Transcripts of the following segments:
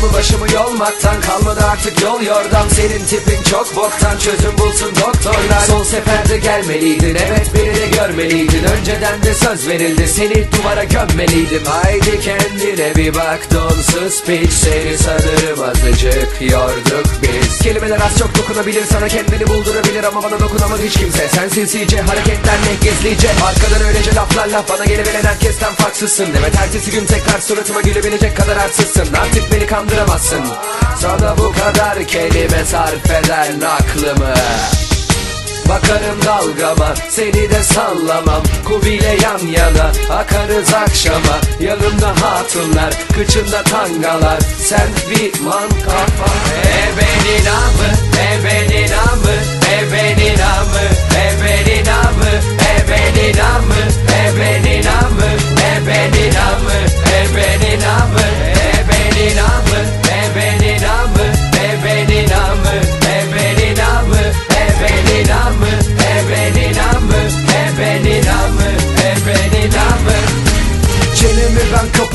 Saçımı başımı yolmaktan kalmadı artık yol yordam. Senin tipin çok boktan çözüm bulsun doktorlar. Son seferde gelmeliydin evet beni de görmeliydin. Önceden de söz verildi seni duvara gömmeliydim. Haydi kendine bir bak donsuz piç Seni sanırım azıcık yorduk biz. Kelimeler az çok dokunabilir sana kendini buldurabilir Ama bana dokunamaz hiç kimse. Sen sinsice hareketlerle gizlice. Arkadan öylece laflarla bana gelebilen herkesten farksızsın. Evet ertesi gün tekrar suratıma gülebilecek kadar arsızsın. Artık beni kandıramazsın. Sana bu kadar kelime sarf eden aklımı Bakarım dalgama seni de sallamam. Kubiyle yan yana akarız akşama. Yanımda hatunlar kıçında tangalar. Sen bir man kafa Ebenin amı ebenin amı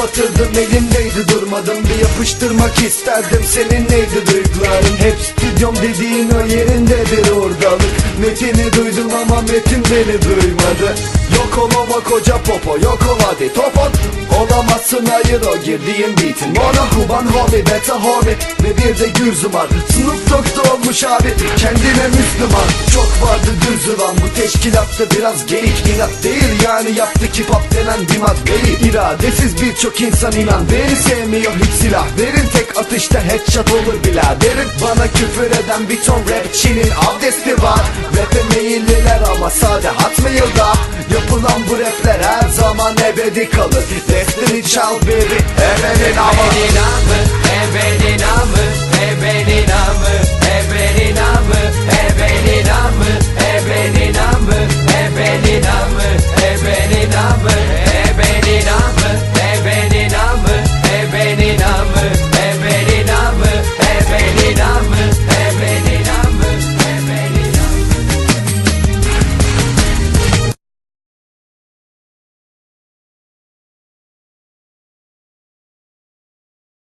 ben kapatırdım elimdeydi durmadım. Bir yapıştırmak isterdim senin neydi duyguların? Hep stüdyom dediğin o yerindedir oradalık. Metini duydum ama metin beni duymadı. Yok olama koca popo yok ol hadi topon. Olamazsın hayır o girdiğin beatin. Mono kuban hobi beta hobi Ve bir de gürzüm var. Snoop Dogg'da olmuş abi kendine Müslüman. Çok vardı düz yılan bu teşkilatta biraz geyik inat değil. Yani yaptı ki pop denen bir maddeyi. İradesiz birçok insan inan Beni sevmiyor hiç silah Verin. Tek atışta headshot olur biraderim. Bana küfür eden bir ton rapçinin abdesti var. Rap'e meyilliler ama sade hatmayılda Yapılan bu rapler her zaman ebedi kalır. Destiny Child baby Ebenin ama. Ebenin amı ebenin amı